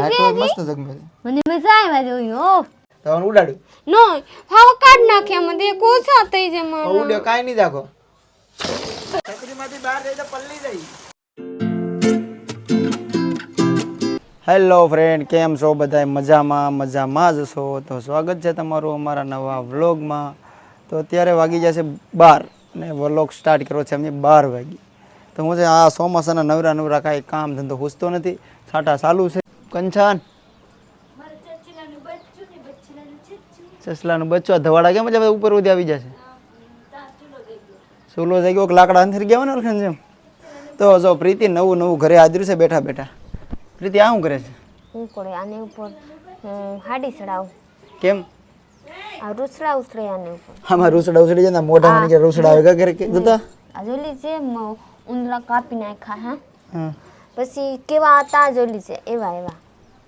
લાઈટો મસ્ત જગમે મને મજા આવ્યા જોયું ઓ તો ઉડાડ્યું નો હાવ કાઢ નાખ્યા મને એક ઓછા થઈ જાય મારા. ઉડ્યો કાઈ નહીં જાગો. છત્રીમાંથી બહાર જઈ તો પલ્લી જઈ. હેલો ફ્રેન્ડ કેમ છો બધા મજામાં મજામાં જ છો. તો સ્વાગત છે તમારું અમારા નવા વ્લોગમાં. તો અત્યારે વાગી જશે બાર ને વ્લોગ સ્ટાર્ટ કર્યો છે અમે બાર વાગી. તો હું છે આ ચોમાસાના નવરા નવરા કાંઈ કામ ધંધો ખૂસતો નથી. છાંટા ચાલુ છે. કંછાન સસલાનું બચ્ચો ધવાડા કેમ છે? બધા ઉપર ઉધી આવી જશે. સુલો થઈ ગયો. કે લાકડા અંદર ગયા હોય ને અલખન જેમ? તો જો પ્રીતિ નવું નવું ઘરે હાજર છે બેઠા બેઠા. પ્રીતિ આ શું કરે છે? હું કરે? આને ઉપર હાડી ચડાવું કેમ? આ રૂસડા ઉતરે આને ઉપર. આમાં રૂસડા ઉસડી જાય ને મને કે રૂસડા આવે ઘરે કે જોતા? આ જોલી છે ઉંદરા કાપી નાખ્યા હા? હા. પછી કેવા હતા જોલી છે? એવા એવા.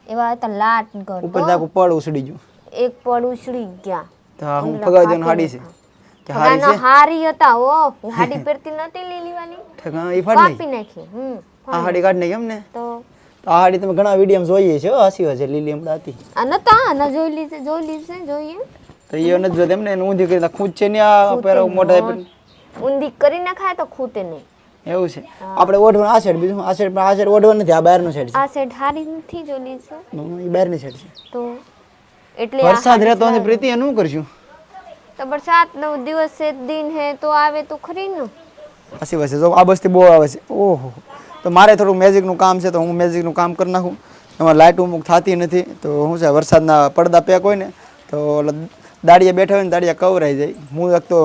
એવા હતા લાટ ઘર. ઉપર તાકું પડ ઉસડી ગયું. એક પડ ઉસડી ગયા. તા હું ફગાવી દઉં હાડી છે. કે હાડી છે? હારી હતા ઓ હું હાડી પહેરતી નતી લીલી વાલી ઠગા એ ફાડી કાપી નાખી હમ આ હાડી કાઢ નાખી એમને? તો આ હાડી તમે ઘણા વીડિયો જોઈએ છે હસી છે લીલી હમણાં હતી. આ નતા ન જોઈ છે જોઈ છે જોઈએ. તો એ ન જો તેમને ઊંધી કરી ખૂંચ છે ને આ પેરો મોઢા ઊંધી કરી નાખાય તો ખૂટે નહીં. એવું છે. આપણે ઓઢવાનું આ સાઈડ બીજું આ સાઈડ પણ આ સાઈડ ઓઢવાનું નથી આ બહારનું સાઈડ આ સેટ હારી નથી જોલી છે. છે એ બહારની સાઈડ છે. તો એટલે વરસાદ રહેતો અને પ્રીતિ એનું શું કરશું? તો વરસાદ નો દિવસ છે દિન હે તો આવે તો ખરી ને. પછી વસે જો આ બસથી બહુ આવે છે. ઓહો. તો મારે થોડું મેજિકનું કામ છે તો હું મેજિકનું કામ કરી નાખું. એમાં લાઇટ અમુક થતી નથી તો શું છે વરસાદના પડદા પેક હોય ને તો દાડિયા બેઠા હોય ને દાડિયા કવરાઈ જાય. હું એક તો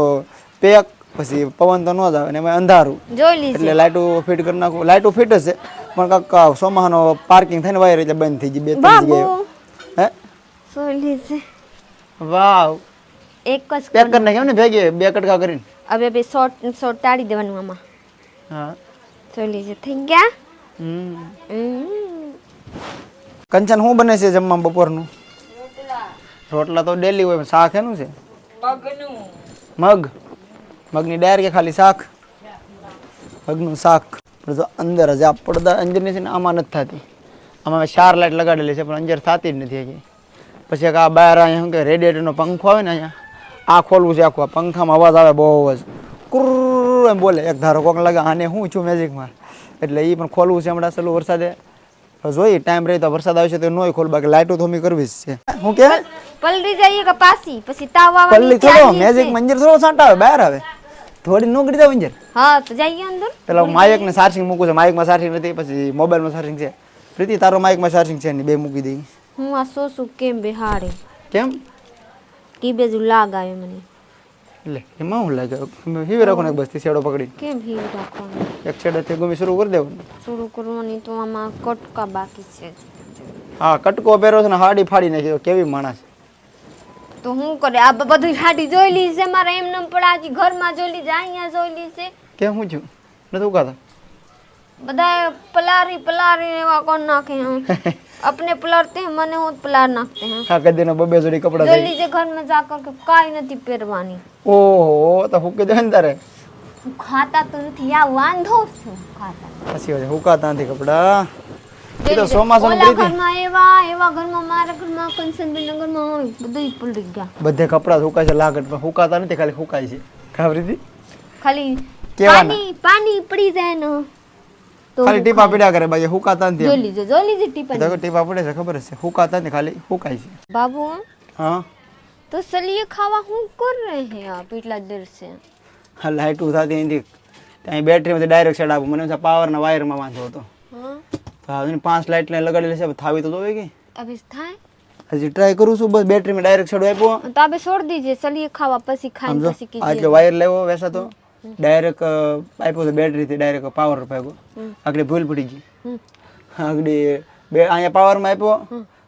પેક પછી પવન તો ન જ આવે ને એમાં અંધારું. જોઈ લીધું એટલે લાઇટો ફિટ કરી નાખું. લાઇટો ફિટ જ છે. પણ કાંક સોમાનો પાર્કિંગ થઈને વાયર એટલે બંધ થઈ ગઈ બે ત્રણ જગ્યાએ. હે? જોઈ લીધી વાવ. એક જ પેક કરી નાખ્યો ને ભેગે બે કટકા કરીને. હવે બે શોર્ટ શોર્ટ ટાળી દેવાનું આમાં. હા. જોઈ લીધી થઈ ગયા? હમ. હમ. કંચન શું બને છે જમવા બપોરનું? રોટલા તો ડેલી હોય પણ શાક એનું છે? મગ? મગની ડાયર કે ખાલી શાક? મગનું શાક. પણ જો અંદર જ આ પડદા અંદરની છે ને આમાં નથી થતી. આમાં ચાર લાઇટ લગાડેલી છે પણ અંજર થતી જ નથી હજી. પછી આ બહાર અહીંયા શું કે રેડિયેટરનો પંખો આવે ને અહીંયા આ ખોલવું છે આખું. આ પંખામાં અવાજ આવે બહુ જ. કુર એમ બોલે. એક ધારો કોક લાગે આને હું છું મેજિકમાં એટલે એ પણ ખોલવું છે હમણાં ચાલુ વરસાદે. તો જોઈએ ટાઈમ રહે તો વરસાદ આવશે તો નોય ખોલ બાકી લાઇટો થોમી કરવી જ છે. હું કે? પલડી જઈએ કે પાસી? પછી તાવ આવે પલડી થોડો મેજિક મંજર થોડો સાંટા આવે બહાર આવે. થોડી નોકરી જાવ મંજર હા તો જઈએ અંદર. પેલા માયક ને ચાર્જિંગ મૂકું છે. માઇકમાં ચાર્જિંગ નથી પછી મોબાઈલમાં ચાર્જિંગ છે. પ્રીતિ તારો માઇકમાં ચાર્જિંગ છે ને બે મૂકી દઈ હું આ સોસુ કેમ બેહાડે? કેમ? કી બેજુ લાગ આવે મને. એટલે એમાં શું લાગે? હીવે રાખો ને બસથી છેડો પકડી. કેમ હીવે રાખવાનું એક છેડેથી ગમે શરૂ કરી દેવાનું શરૂ કરવાની તો આમાં કટકા બાકી છે. હા કટકો પહેરો છે ને હાડી ફાડી નાખ્યો કેવી માણસ? તો હું કરે આ બ- બધું હાડી જોઈ લી છે મારે એમ નમ પડાજી ઘરમાં જોઈ લીધે અહીંયા જોઈ લી છે કેમ હું છું નથી ઉગાતા બધા પલારી પલારી એવા કોણ નાખે હમ अपने पलारते हैं मने वो पलार नाखते हैं હા કદી બબે જોડી કપડા जो लीजिए घर में जाकर के काई નથી પહેરવાની ઓહો તો હુકી દે ને તારે હું ખાતા તો નથી યા વાંધો છું ખાતા પછી હોય હુકાતા નથી કપડા એ તો જોઈ ચોમાસાનું ઓલા પ્રીતિ ઘરમાં એવા એવા ઘરમાં મારા ઘરમાં કંચનબેન ઘરમાં હોય બધું પલળી ગયા બધે કપડા સુકાય છે લાગટ પણ હુકાતા નથી ખાલી હુકાય છે ખબર હતી ખાલી કેવાના? પાણી પાણી પડી જાય ને તો ખાલી ટીપા પીડ્યા કરે બાકી હુકાતા નથી જોઈ લીજો જોઈ લીજી ટીપન તો ટીપા પડે છે ખબર જ છે હુકાતા નથી ખાલી હુકાય છે बाबू હા तो चलिए खावा हूँ कर रहे हैं आप इतना देर से હા લાઇટું થતી નથી ત્યાં બેટરીમાંથી ડાયરેક્ટ સેડ આપું મને પાવરના વાયરમાં વાંધો હતો થાવી પાંચ લાઇટ લાઈન લગાડેલી છે થાવી તો જોવે કે. અભી થાય? હજી ટ્રાય કરું છું બસ બેટરી માં ડાયરેક્ટ છડો આપ્યો. તો આપે છોડ દીજે ચલીએ ખાવા પછી ખાઈ પછી કીજે એટલે વાયર લેવો વેસા તો. ડાયરેક્ટ આપ્યો તો બેટરી થી ડાયરેક્ટ પાવર પાગ્યો આગળ ભૂલ પડી ગઈ. આગળ બે અહીંયા પાવરમાં આપ્યો.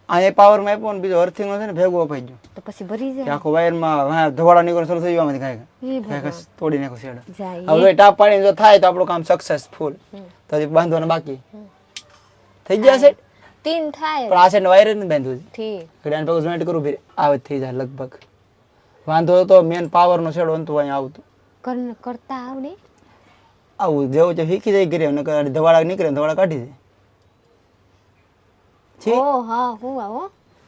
અહીંયા પાવરમાં આપ્યો અને બીજો અર્થિંગ નો છે ને ભેગો અપાઈ ગયો. તો પછી ભરી જાય. આખો વાયરમાં ધોવાડા ધવાડા નીકળો શરૂ થઈ જવામાંથી ખાય ખાય તોડી નાખો શેડ. હવે ટાપ પાણી જો થાય તો આપણું કામ સક્સેસફુલ તો હજી બાંધવાનું બાકી. થઈ ગયા તીન થાય. પણ આ સેટ વાયર જ નથી બાંધ્યું ઠીક. ઘડિયાળ પગ જોઈન્ટ કરું ફીર આવે થઈ જાય લગભગ. વાંધો તો મેન પાવર નો છેડો અંતો અહીં આવતું. કરતા આવડે? આવું જેવું છે શીખી જાય ઘરે નકર ધવાડા નીકળે ધવાડા કાઢી જાય ઓ હા હું આવો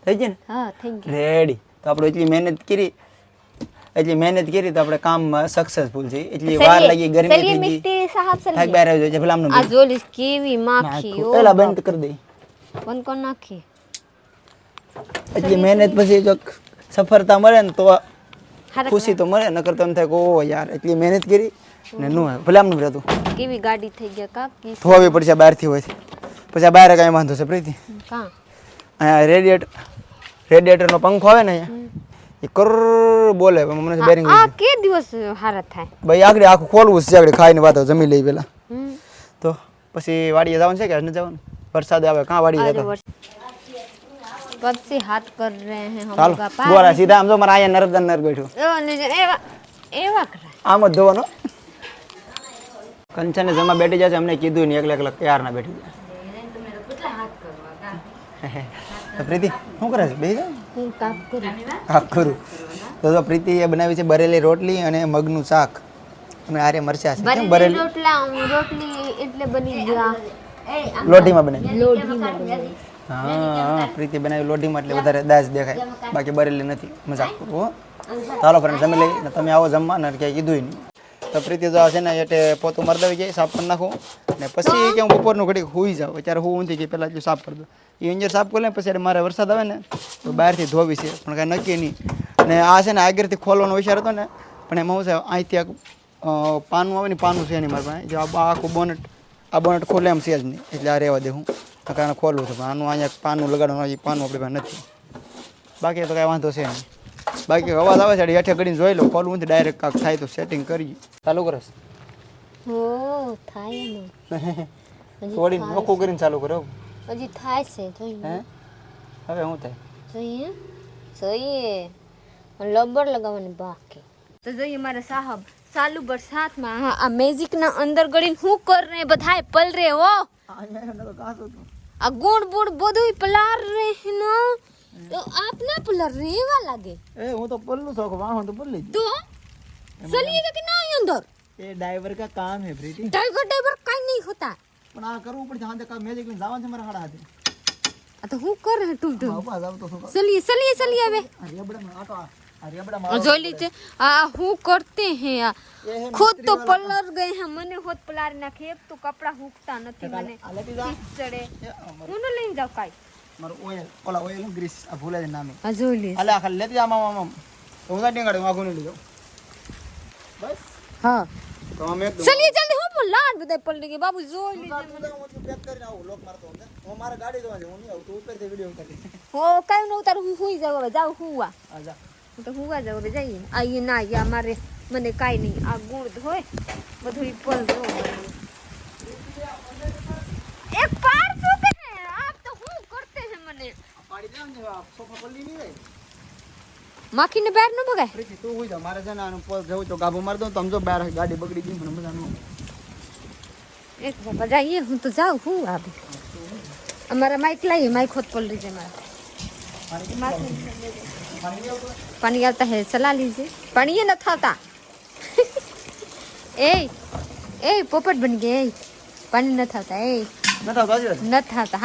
થઈ જાય ને? હા થઈ ગયું. રેડી તો આપણે એટલી મહેનત કરી એટલી મહેનત કરી તો આપણે કામ સક્સેસફુલ છે એટલી વાર લાગી ગરમી થી થઈ ગઈ मिट्टी साहब થાક બેરા જો જાય નું આ જોલી કેવી માખી ઓ પેલા બંધ કરી દે બંધ કોણ નાખી એટલી મહેનત પછી જો સફળતા મળે ને તો ખુશી તો મળે નકર તો એમ થાય કે ઓ યાર એટલી મહેનત કરી ને નું આવ્યું. નું આમનું કેવી ગાડી થઈ ગયા કા કે ધોવાવી પડશે બહાર થી હોય પછી બહાર કાંઈ વાંધો છે પ્રીતિ કા આ રેડિયેટર રેડિયેટરનો પંખો આવે ને અહીંયા એ કર બોલે મને બેરિંગ આ કે દિવસ હારા થાય ભાઈ આગળ આખું ખોલવું છે આગળ ખાઈને વાતો જમી લઈ પેલા હમ તો પછી વાડીએ જવાનું છે કે નથી જવાનું વરસાદ આવે કાં વાડીએ अरे જતા वर्ष कब से हाथ कर रहे हैं हम ચાલો लोग का બોરા સીધા આમ તો મારા અહીંયા નર્મદા નર બેઠું ओ, निज- एवा एवा करा આમ જ ધોવાનો કંચને જમા બેઠી જશે અમને કીધું નહીં એકલા એકલા ક્યાર ના બેઠી જાય તો પ્રીતિ શું કરે છે બે હું કાપ કરું. હા ખરું તો પ્રીતિ પ્રીતિએ બનાવી છે બરેલી રોટલી અને મગનું શાક. અને આરે મરચા છે. કેમ બરેલી રોટલા રોટલી એટલે બની ગયા લોઢીમાં બનાવી. લોઢીમાં હા હા પ્રીતિ બનાવી લોઢીમાં એટલે વધારે દાસ દેખાય. બાકી બરેલી નથી. મજાક કરું હો. ચાલો ફ્રેન્ડ જમી લઈ તમે આવો જમવા ને ક્યાંય કીધું નહીં. તો પ્રીતિ આ છે ને એટલે પોતું મરદાવી જાય, સાફ કરી નાખું. ને પછી કે હું બપોરનું ઘડીક હોઈ જાઉં. અત્યારે હું ઊંધી ગઈ, પહેલાં સાફ કરી દઉં. એ ઇન્જર સાફ કરી લે પછી મારે વરસાદ આવે ને, તો બહારથી ધોવી છે, પણ કાંઈ નક્કી નહીં. અને આ છે ને આગળથી ખોલવાનો વિચાર હતો ને, પણ એમાં હું છે, અહીંથી પાનું આવે ને પાનું છે નહીં મારા પાસે. જો આ આખું બોનટ આ બોનટ ખોલે એમ છે જ નહીં, એટલે આ રહેવા દે હું. કારણ ખોલવું છે આનું અહીંયા પાનું લગાડવાનું પાનું આપણી પાસે નથી. બાકી તો કાંઈ વાંધો છે નહીં. બાકી અવાજ આવે છે હેઠે કરીને જોઈ લો કોલ નથી ડાયરેક્ટ કાક થાય તો સેટિંગ કરી ચાલુ કરો હો થાય ને. થોડી નોખું કરીને ચાલુ કરો હજી થાય છે જોઈએ. હવે શું થાય? જોઈએ. જોઈએ. લબર લગાવવાની બાકી. તો જોઈએ મારા સાહબ ચાલુ બરસાતમાં હા આ મેજિક ના અંદર ગળીને શું કર રે બધાય પલ રે હો. આ ગુણ બુણ બધું પલાર રે હે ના. તો આપ ના પલાર રેવા લાગે એ હું તો પલ્લું શોખ વાહન તો પલ્લી તો चलिएगा कि नहीं अंदर એ ડ્રાઈવર કા કામ હે પ્રીતિ ड्राइवर ड्राइवर कहीं नहीं होता પણ આ કરવું પડશે હા તો મેજિક લઈને જવાનું છે મારા હાડા હાથે आ तो हूँ कर रहे तुम तुम બાપા જાવ તો શું चलिए चलिए चलिए अबे આ રેબડામાં આ તો આ આ રેબડામાં जो लीजिए आ हूँ करते हैं आ, खुद तो पलर गए हैं मने होत पलार ना खेप तो कपड़ा हुकता નથી મને આ લેતી જા ચડે એ, જાવ કાઈ ગ્રીસ આ ગાડી વાગું નહીં લીધો બસ. હા. તો આમ એક ચલિए જલ્દી હું પણ લાડ બધા તો હુવા જાવ હવે જઈએ આઈએ ના આઈએ મારે મને કાઈ નહીં આ ગુણ હોય બધું ઈ પલ જો એક પાર શું કે હે આપ તો હું કરતે હે મને પાડી દે ને આ સોફા પલ્લી નહીં જાય માખીને બહાર ન બગાય પ્રીતિ તું હોય તો મારે છે ને આનું પર જવું તો ગાબો માર દો તમ જો બહાર ગાડી બગડી ગઈ મને મજાનું એક બાપા જઈએ હું તો જાઉં હું આવે. અમારા માઇક લાવી માઇક હોત પલ લીજે મારા. પાણી આવતા હે ચલા લીજે. પાણી ન થતા એ એ પોપટ બની ગયા પાણી ન થતા એ. નતા બાજુ નતા હતા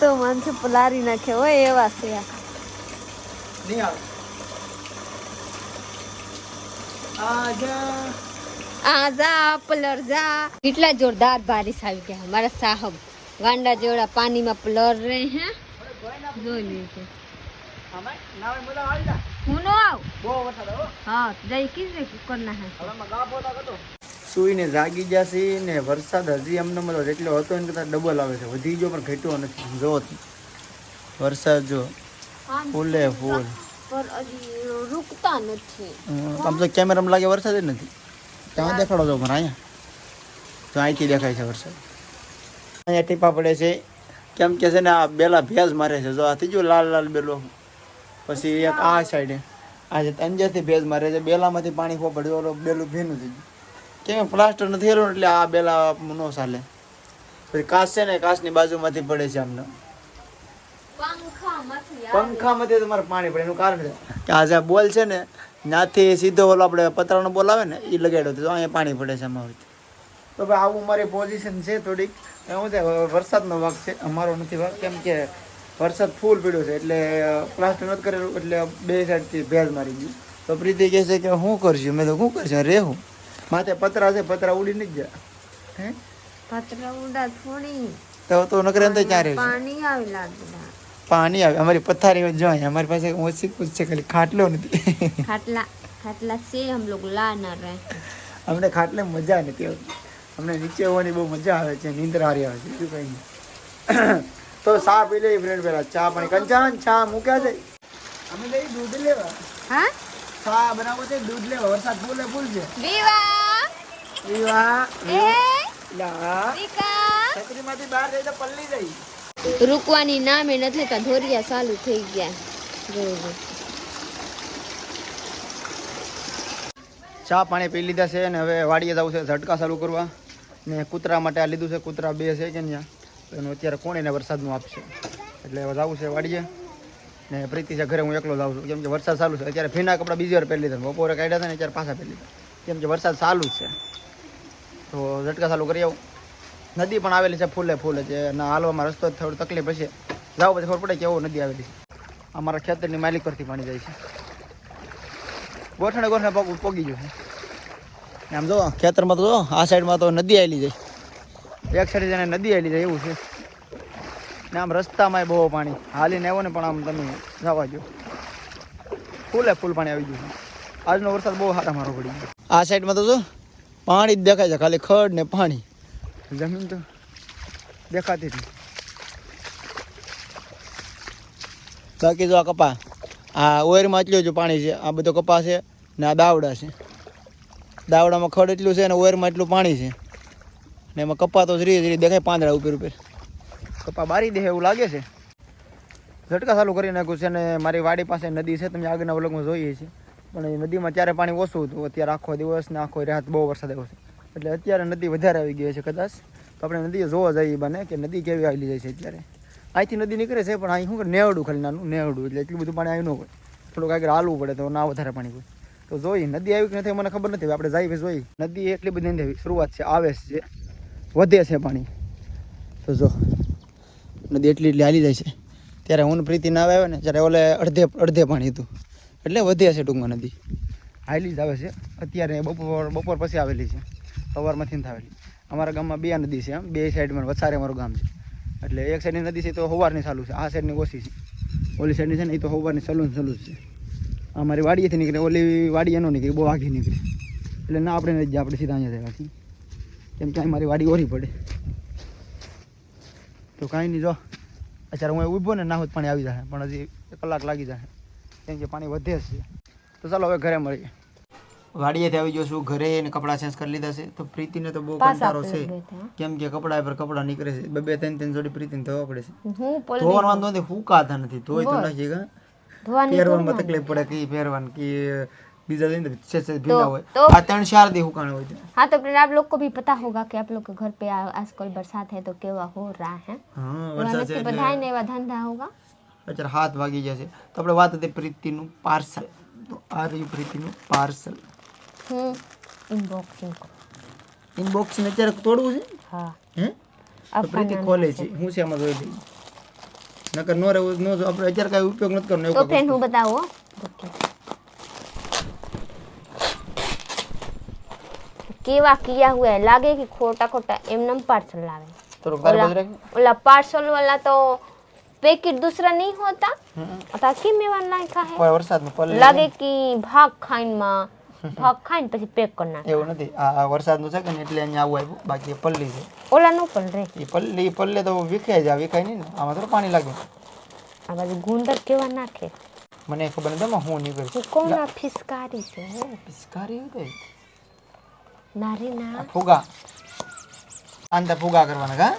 તો. માનસે પલારી નાખે હોય એવા છે આ. નહીં આવે. આજા પલર જા. કેટલા જોરદાર બારિશ આવી ગયા મારા સાહબ. ગાંડા જેવડા પાણીમાં પ્લર રહે હે. જોઈ લે છે. હું નો આવ? હા જઈ કીધે કુકરના હે સુઈને જાગી જશે ને વરસાદ હજી અમને મતલબ એટલો હતો એને કરતા ડબલ આવે છે. વધી ગયો પણ ઘટ્યો નથી. જો વરસાદ જો ફૂલે ફૂલ. રૂકતા નથી. આમ તો કેમેરામાં લાગે વરસાદ જ નથી. ત્યાં દેખાડો છો પણ અહીંયા. તો અહીંથી દેખાય છે વરસાદ. અહીંયા ટીપા પડે છે. કેમ કે છે ને આ બેલા ભેજ મારે છે. જો આ ત્રીજો લાલ લાલ બેલો. પછી એક આ સાઈડે. આ છે અંજરથી ભેજ મારે છે. બેલામાંથી પાણી ખોપડ્યું ઓલો બેલું ભીનું થઈ ગયું. કેમ પ્લાસ્ટર નથી થયેલું એટલે આ બેલા ન ચાલે. પછી કાચ છે ને કાચની બાજુમાંથી પડે છે આમને. પંખામાંથી તમારે પાણી પડે. એનું કારણ છે કે આ જે બોલ છે ને ત્યાંથી સીધો ઓલો આપણે પતરાનો બોલ આવે ને એ લગાડ્યો તો અહીંયા પાણી પડે છે અમારું. તો ભાઈ આવું મારી પોઝિશન છે થોડીક. એવું વરસાદનો ભાગ છે અમારો નથી ભાગ કેમ કે વરસાદ ફૂલ પીડ્યો છે એટલે પ્લાસ્ટર નથી કરેલું એટલે બે સાઈડથી ભેજ મારી ગયું. તો પ્રીતિ કહે છે કે હું કરશું? મેં તો શું કરશું? રેહું માથે પતરા છે પતરા ઉડી નહીં ગયા. પાણી આવે અમારી પથારી જો અમારી પાસે ખાલી ખાટલો નથી. અમને ખાટલે મજા નથી આવતી. અમને નીચે હોવાની બહુ મજા આવે છે નીંદર હારી આવે છે બીજું કંઈ નહીં. તો ચા પી લઈ ફ્રેન્ડ પેલા ચા પાણી કંચાન ચા મૂક્યા છે? અમે લઈ દૂધ લેવા. હા? ચા બનાવો છે દૂધ લેવા. વરસાદ ફૂલે ફૂલ છે વિવા વિવા એ? લા. વિકા છત્રીમાંથી બહાર જઈ તો પલ્લી જઈ. રૂકવાની નામે નથી લેતા ધોરિયા ચાલુ થઈ ગયા. ચા પાણી પી લીધા છે અને હવે વાડીએ જવું છે ઝટકા ચાલુ કરવા. ને કૂતરા માટે આ લીધું છે, કૂતરા બે છે કે ત્યાં એનું અત્યારે કોણ એને વરસાદનું આપશે? એટલે હવે જવું છે વાડીએ. ને પ્રીતિ છે ઘરે, હું એકલો જાઉં છું. કેમ કે વરસાદ ચાલુ છે. અત્યારે ભીના કપડાં બીજી વાર પહેરી લીધા બપોરે કાઢ્યા હતા ને અત્યારે પાછા પહેરી લીધા. કેમ કે વરસાદ ચાલુ છે. તો ઝટકા ચાલુ કરી આવું. નદી પણ આવેલી છે ફૂલે ફૂલે. છે અને હાલવામાં રસ્તો થોડી તકલીફ હશે. જાવ પછી ખબર પડે કે એવો નદી આવેલી છે. અમારા ખેતરની માલિક પરથી પાણી જાય છે. ગોઠણે ગોઠણે પગ પોગી ગયું છે. આમ જો, ખેતરમાં તો જો, આ સાઈડમાં તો નદી આવેલી જાય એક સાઈડ જેને નદી આવેલી જાય એવું છે. ને આમ રસ્તામાંય બહુ પાણી. હાલીને આવ્યો ને પણ આમ તમે જવા જો ફૂલે ફૂલ પાણી આવી ગયું આજનો વરસાદ બહુ સારા મારો પડી ગયો. આ સાઈડમાં તો જો, પાણી જ દેખાય છે, ખાલી ખડ ને પાણી. જમીન તો દેખાતી હતી બાકી જો આ કપા, આ ઓયરમાં એટલું જ પાણી છે, આ બધો કપા છે ને આ દાવડા છે. દાવડામાં ખડ એટલું છે અને ઓયરમાં એટલું પાણી છે. ને એમાં કપા તો ધીરે ધીરે દેખાય પાંદડા ઉપર ઉપર. કપા બારી દે એવું લાગે છે. ઝટકા ચાલુ કરી નાખ્યું છે અને મારી વાડી પાસે નદી છે, તમે આગળના વલગમાં જોઈએ છીએ પણ એ નદીમાં ત્યારે પાણી ઓછું હતું, અત્યારે આખો દિવસ ને આખો રાત બહુ વરસાદ આવ્યો છે. એટલે અત્યારે નદી વધારે આવી ગઈ છે કદાચ. તો આપણે નદીએ જોવા જઈએ બને કે નદી કેવી આવેલી જાય છે અત્યારે. અહીંથી નદી નીકળે છે, પણ અહીં શું નેવડું ખાલી નાનું, નેવડું. એટલે એટલું બધું પાણી આવ્યું ન હોય. થોડુંક આગળ હાલવું પડે તો ના વધારે પાણી હોય. તો જોઈ, નદી આવી કે નથી મને ખબર નથી આપણે જઈએ જોઈ. નદી એટલી બધી નથી શરૂઆત છે, આવે છે, વધે છે પાણી. તો જો, નદી એટલી એટલી હાલી જાય છે. ત્યારે હું પ્રીતિ ના આવે ને, ત્યારે ઓલે અડધે અડધે પાણી હતું. એટલે વધે છે ટૂંકમાં નદી. હાલી જ આવે છે. અત્યારે બપોર બપોર પછી આવેલી છે. સવારમાંથી આવેલી. અમારા ગામમાં બે નદી છે, એમ. બે સાઈડમાં વસારે અમારું ગામ છે. એટલે એક સાઈડની નદી છે તો સવારની ચાલુ છે. આ સાઈડની ઓછી છે. ઓલી સાઈડની છે ને, એ તો સવારની સલૂન સલૂન છે. અમારી વાડીએથી નીકળે ઓલી વાડી એનો નીકળી બહુ આઘી નીકળે. એટલે ના આપણે નથી આપણે સીધા અહીંયા રાખી કેમ કે મારી વાડી ઓરી પડે. તો કાંઈ નહીં જો અત્યારે હું ઊભો ને ના હોત પાણી આવી જાય પણ હજી એક કલાક લાગી જાય કેમ કે પાણી વધે છે. તો ચાલો હવે ઘરે મળીએ. વાડીએથી આવી ગયો છું ઘરે એને કપડાં ચેન્જ કરી લીધા છે. તો પ્રીતિને તો બહુ કંટાળો છે. કેમ કે કપડા પર કપડા નીકળે છે. બે બે ત્રણ ત્રણ જોડી પ્રીતિને ધોવા પડે છે. ધોવાનો વાંધો નથી હુકાતા નથી. ધોઈ તો ધોવાની પહેરવામાં તકલીફ પડે કે પહેરવાનું કે બીજા દિન છે છે ભીના હોય तो- આ ત્રણ ચાર દી હુકાણ હોય છે हाँ तो फिर आप लोग को भी पता होगा कि आप लोग के घर पे आ- आजकल बरसात है तो केवा हो रहा है હા वरना વરસાદ છે से એટલે बधाई ने एवा धंधा होगा અત્યારે હાથ વાગી ગયા છે તો આપણે વાત હતી પ્રીતિનું પાર્સલ તો આ રહ્યું પ્રીતિનું પાર્સલ हम्म अनबॉक्सिंग ઇનબોક્સ અત્યારે તોડવું છે हाँ હે તો પ્રીતિ ખોલે છે હું છે આમાં જોઈ લઈ નકર નો રહેવું નો જો આપણે અત્યારે કાંઈ ઉપયોગ નથી કરવાનો तो એવું फ्रेंड हूँ बताओ रुकिए। केवा किया हुआ है लागे कि खोटा खोटा एमनम पार्सल लावे થોડુંક તારે બાજુ રાખ ओला पार्सल वाला तो पैकेट दूसरा नहीं होता હમ. अता की मेवा नाखा है પણ વરસાદનું પલ્લે लागे कि भाग खाइन માં ભાગ ખાઈને પછી પેક કરી નાખે. એવું નથી. આ વરસાદનું છે કે ને એટલે અહીંયા આવું આવ્યું. બાકી પલ્લી છે. ઓલા નું પણ રે. એ પલ્લી પલ્લે તો વિખાય જાય વિખાય નહીં ને. આમાં થોડું પાણી લાગે. આ બાજુ ગુંદર કેવા નાખે? મને ખબર નથી એમાં હું નીકળ્યું આ ફિસકારી છે? ફિસકારી પિસ્કારી નારી ના ફુગા. અંદર ફુગા કરવાના કા?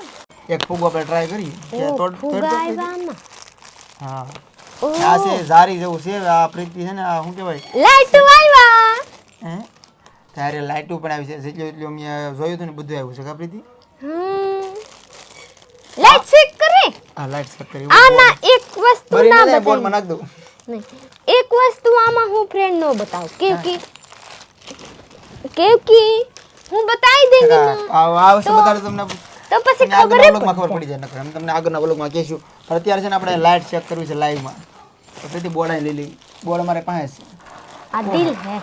એક ફુગો આપણે ટ્રાય કરીએ. કે તોડ- ફુગા આવ્યા હા. આ છે ઝારી જેવું છે આ પ્રીતિ છે ને આ શું કહેવાય? લાઈટ આવ્યા હે? ત્યારે લાઇટો પણ આવી છે જેટલું એટલું અમે જોયું હતું ને બધું આવ્યું છે કાપ્રીતિ લાઈટ ચેક કરે. આ લાઈટ ચેક કરી. આના એક વસ્તુ ના બતાવ. બોર્ડમાં નાખ દઉં. એક વસ્તુ આમાં હું ફ્રેન્ડ નો બતાવ. કે કે કે કે હું બતાવી દેવી આ આ વસ્તુ બતાડે તમને. તો પછી ખબર ખબર પડી જાય નકર અમે તમને આગળના વ્લોગમાં કહીશું. પણ અત્યારે છે ને આપણે લાઈટ ચેક કરવી છે લાઈવમાં તો તેથી બોર્ડ અહીં લીલી બોર્ડ મારે પાસે છે. આ દિલ હે.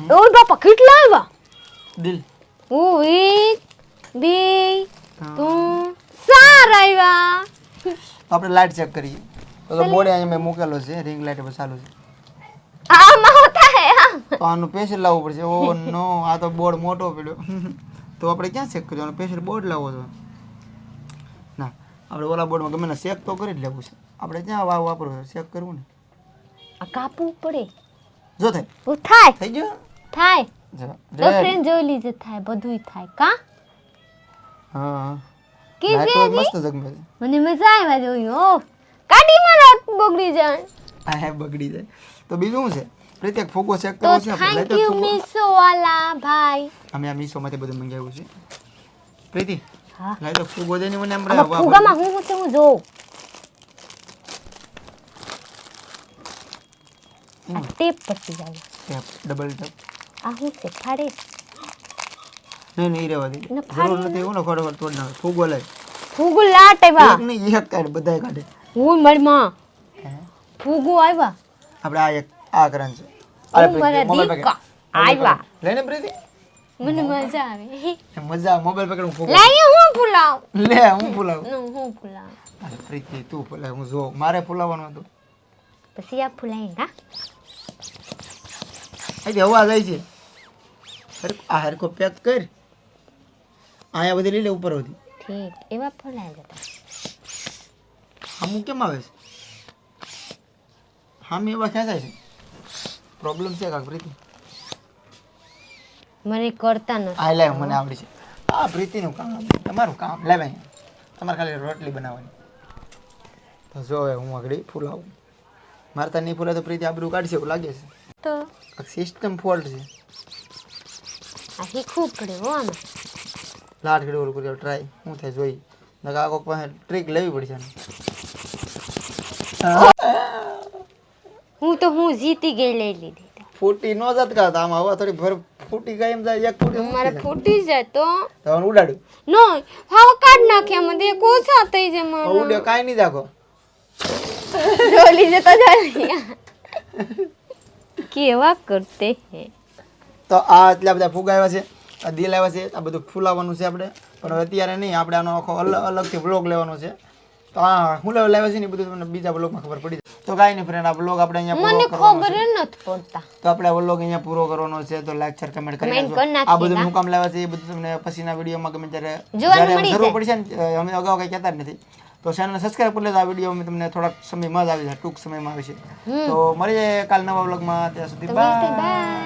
ઓય બાપા કેટલા આવ્યા દિલ. હું એક બે ત્રણ ચાર આવ્યા તો આપણે લાઈટ ચેક કરીએ. તો બોર્ડ અહીંયા મેં મૂકેલો છે રિંગ લાઈટ પર ચાલુ છે. આમાં હોતા હે. તો આનું પેશર લાવવું પડશે. ઓ નો આ તો બોર્ડ મોટો પડ્યો. તો આપણે ક્યાં ચેક કરવાનું પેશન્ટ બોર્ડ લાવવો છે. ના આપણે ઓલા બોર્ડમાં ગમે ચેક તો કરી જ લેવું છે. આપણે ક્યાં વાવ વાપરવું ચેક કરવું ને. આ કાપવું પડે. જો થાય. હું થાય. થઈ ગયો? થાય? જો તો ફ્રેન્ડ જોઈ લીજે થાય બધુંય થાય કા? હા કે લાઈટ તો છે મસ્ત જગમે મને મજા આવ્યા જોયું ઓ કાઢી મારા બગડી જાય. આ હે બગડી જાય. તો બીજું શું છે? પ્રત્યેક ફોગો ચેક તો કરવો છે આપણે? Thank you ફોગો. મીસો વાલા ભાઈ. અમે આ મીશોમાંથી બધું મંગાવ્યું છે. પ્રીતિ હા. લાઈટ ફૂગો દે ને મને એમ આમાં ફુગામાં હું હું હું જોઉં. ટેપ પતી જાય. ડબલ ટેપ આ છે ફાડે નહીં નહીં રહેવા દે જરૂર નથી એવું ને ખોટો તોડ નાખે. ફૂગો લાય ફૂગો લાટ આવ્યા. એક નહીં એક કાઢ બધાય કાઢે. હું મારી માં હે? આવ્યા. આપણે આ એક આ કરણ છે. અરે મારા મોબાઈલ દીકા પકડ. આવ્યા. લઈને પ્રીતિ. મને મજા આવે. મજા મોબાઈલ પકડ હું ફૂગો લઈ હું ફૂલાવ. લે હું ફૂલાવું. હું ફૂલાવ. અરે પ્રીતિ તું ફૂલાવ હું જો મારે ફૂલાવવાનું હતું. પછી આ ફુલાઈ ના આવી હવા જાય છે. આ હરખો પેક કર. અહીંયા બધી લઈ લે ઉપર બધી ઠીક એવા ફુલાઈ જતા. આમ કેમ આવે છે? હામી એવા ખેંચાય છે. પ્રોબ્લેમ છે કાક પ્રીતિ. મને કરતા ન આ લે મને આવડી છે. આ પ્રીતિનું કામ તમારું કામ. લે ભાઈ તમારે ખાલી રોટલી બનાવવાની. તો જો હવે હું આગળ ફૂલાવું મારે તો નહીં ફૂલે તો પ્રીતિ આબરું કાઢશે એવું લાગે છે. તો? સિસ્ટમ ફોલ્ટ છે. આ ખૂબ પડે હો આમાં. લાટ ઘડી ઓલું કરી ટ્રાય હું થાય જોઈ. નકર આ કોક પાસે ટ્રીક લેવી પડશે. હું? તો હું જીતી ગઈ લઈ લીધી. ફૂટી ન જાત કા આમાં હવા થોડી ભર ફૂટી ગઈ એમ જાય એક ફૂટી મારે ફૂટી જાય. તો. તો હવે ઉડાડ્યું. નો હવે કાઢ નાખે મને દે કોછા થઈ જાય મારા. ઉડ્યો કાઈ નહીં જાગો. જોલી જતા જાય. કેવા કરતે હે. તો આ એટલા બધા ફૂગ આવ્યા છે આ દિલ આવ્યા છે આ બધું ફૂલાવવાનું છે આપણે. પણ અત્યારે નહીં આપણે આનો આખો અલગ અલગથી બ્લોગ લેવાનો છે. તો આ હું લેવા લાવ્યા છે ને બધું તમને બીજા બ્લોગમાં ખબર પડી જાય. તો કાંઈ નહીં ફ્રેન્ડ આ બ્લોગ આપણે અહીંયા પૂરો કરવાનો છે. નથી પડતા. તો આપણે બ્લોગ અહીંયા પૂરો કરવાનો છે તો લાઈક શેર કમેન્ટ કરી નાખજો. આ બધું હું કામ લાવ્યા છે એ બધું તમને પછીના વિડીયોમાં ગમે ત્યારે જરૂર પડશે ને અમે અગાઉ કંઈ કહેતા જ નથી. તો ચેનલને સબસ્ક્રાઈબ કરી લેજો આ વીડિયો તમને થોડાક સમયમાં જ આવી જાય ટૂંક સમયમાં આવે છે. તો મળીએ કાલ નવા બ્લોગમાં ત્યાં સુધી બાય